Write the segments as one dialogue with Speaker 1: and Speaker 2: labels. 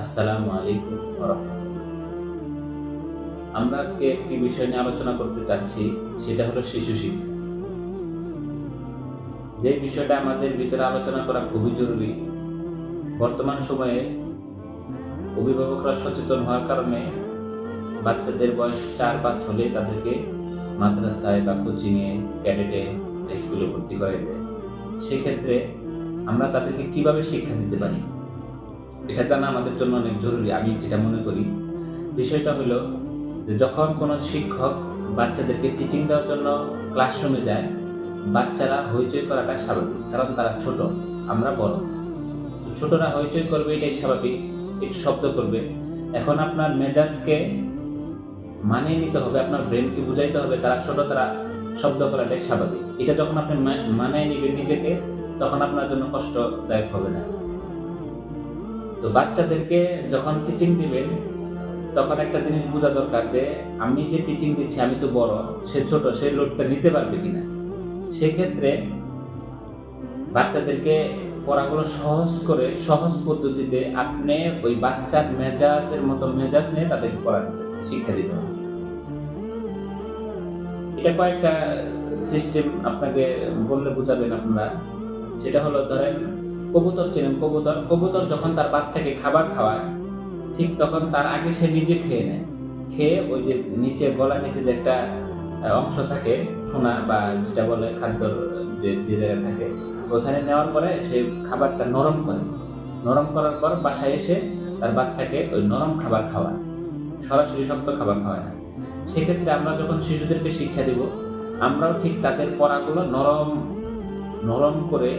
Speaker 1: আসসালামু আলাইকুম আমরা আজকে একটি বিষয় নিয়ে আলোচনা করতে চাচ্ছি, সেটা হলো শিশু শিক্ষা। যে বিষয়টা আমাদের ভিতরে আলোচনা করা খুবই জরুরি, বর্তমান সময়ে অভিভাবকরা সচেতন হওয়ার কারণে বাচ্চাদের বয়স চার পাঁচ হলে তাদেরকে মাদ্রাসায় বা কোচিংয়ে, ক্যাডেটে, স্কুলে ভর্তি করে দেয়। সেক্ষেত্রে আমরা তাদেরকে কীভাবে শিক্ষা দিতে পারি? এটা জানা আমাদের জন্য অনেক জরুরি, আমি যেটা মনে করি। বিষয়টা হলো যে যখন কোনো শিক্ষক বাচ্চাদেরকে টিচিং দেওয়ার জন্য ক্লাসরুমে যায়, বাচ্চারা হইচই করাটা স্বাভাবিক, কারণ তারা ছোট, আমরা বড়। ছোটরা হইচই করবে এটাই স্বাভাবিক, একটু শব্দ করবে। এখন আপনার মেজাজকে মানিয়ে নিতে হবে, আপনার ব্রেনকে বুঝাইতে হবে, তারা ছোট, তারা শব্দ করাটাই স্বাভাবিক। এটা যখন আপনি মানিয়ে নিবেন নিজেকে, তখন আপনার জন্য কষ্টদায়ক হবে না। তো বাচ্চাদেরকে যখন টিচিং দিবেন, তখন একটা জিনিস বোঝা দরকার যে আমি যে টিচিং দিচ্ছি, আমি তো বড়, সে ছোট, সে লোডটা নিতে পারবে কিনা? সেক্ষেত্রে বাচ্চাদেরকে পড়াগুলো সহজ করে, সহজ পদ্ধতিতে আপনি ওই বাচ্চার মেজাজের মতো মেজাজ নিয়ে তাদেরকে পড়া শিক্ষা দিতে হবে। এটা কয়েকটা সিস্টেম আপনাকে বললে বুঝাবেন আপনারা। সেটা হলো ধরেন কবুতর চেনেন কবুতর কবুতর যখন তার বাচ্চাকে খাবার খাওয়ায়, ঠিক তখন তার আগে সে নিজে খেয়ে নেয়। খেয়ে ওই যে নিচে গলার নিচে যে একটা অংশ থাকে, সোনা বা যেটা বলে খাদ্য, যে জায়গায় থাকে, ওখানে নেওয়ার পরে সে খাবারটা নরম করে নরম করার পর বাসায় এসে তার বাচ্চাকে ওই নরম খাবার খাওয়ায়। সরাসরি শক্ত খাবার খাওয়ায় না। সেক্ষেত্রে আমরা যখন শিশুদেরকে শিক্ষা দিব, আমরাও ঠিক তাদের পড়াগুলো নরম নরম করে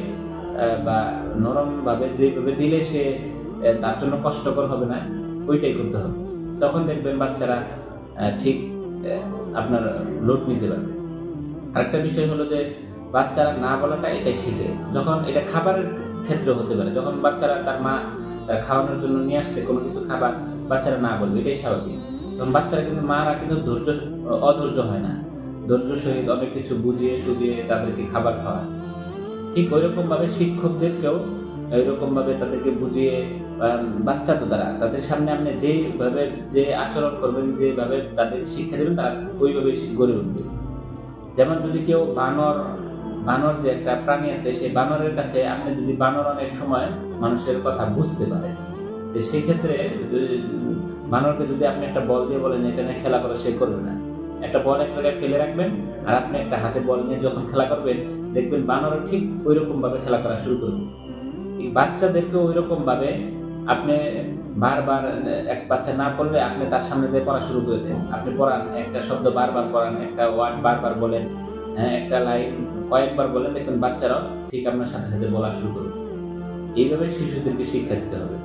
Speaker 1: বা নরমভাবে যেভাবে দিলে সে তার জন্য কষ্টকর হবে না, ওইটাই করতে হবে। তখন দেখবেন বাচ্চারা ঠিক আপনার লোড নিতে পারবে। আরেকটা বিষয় হলো যে, বাচ্চারা না বলাটা এটাই শিখে। যখন এটা খাবারের ক্ষেত্রে হতে পারে, যখন বাচ্চারা তার মা তার খাওয়ানোর জন্য নিয়ে আসছে কোনো কিছু খাবার, বাচ্চারা না বলবে, এটাই স্বাভাবিক। তখন বাচ্চারা কিন্তু, মারা কিন্তু ধৈর্য, অধৈর্য হয় না। ধৈর্য সহিত অনেক কিছু বুঝিয়ে সুঝিয়ে তাদেরকে খাবার খাওয়ায়। ঠিক ওইরকম ভাবে শিক্ষকদেরকেও ওইরকম ভাবে তাদেরকে বুঝিয়ে বাচ্চা তো তারা, তাদের সামনে আপনি যেভাবে যে আচরণ করবেন, যেভাবে তাদের শিক্ষা দেবেন, তারা ওইভাবে গড়ে উঠবে। যেমন যদি কেউ বানর বানর যে একটা প্রাণী আছে সেই বানরের কাছে আপনি যদি বানর অনেক সময় মানুষের কথা বুঝতে পারে সেই ক্ষেত্রে যদি- বানরকে যদি আপনি একটা বল দিয়ে বলেন এটা নিয়ে খেলা করে, সে করবে না। একটা বল এক জায়গায় ফেলে রাখবেন, আর আপনি একটা হাতে বল নিয়ে যখন খেলা করবেন, দেখবেন বানরও ঠিক ওই রকম ভাবে খেলা করা শুরু করবে। এই বাচ্চাদেরকে ওই রকম ভাবে আপনি বারবার, এক বাচ্চা না পড়লে আপনি তার সামনে দিয়ে পড়া শুরু করে দেন। আপনি পড়ান, একটা শব্দ বারবার পড়ান, একটা ওয়ার্ড বারবার বলেন হ্যাঁ একটা লাইন কয়েকবার বলেন, দেখবেন বাচ্চারাও ঠিক আপনার সাথে সাথে বলা শুরু করবে। এইভাবে শিশুদেরকে শিক্ষা দিতে হবে।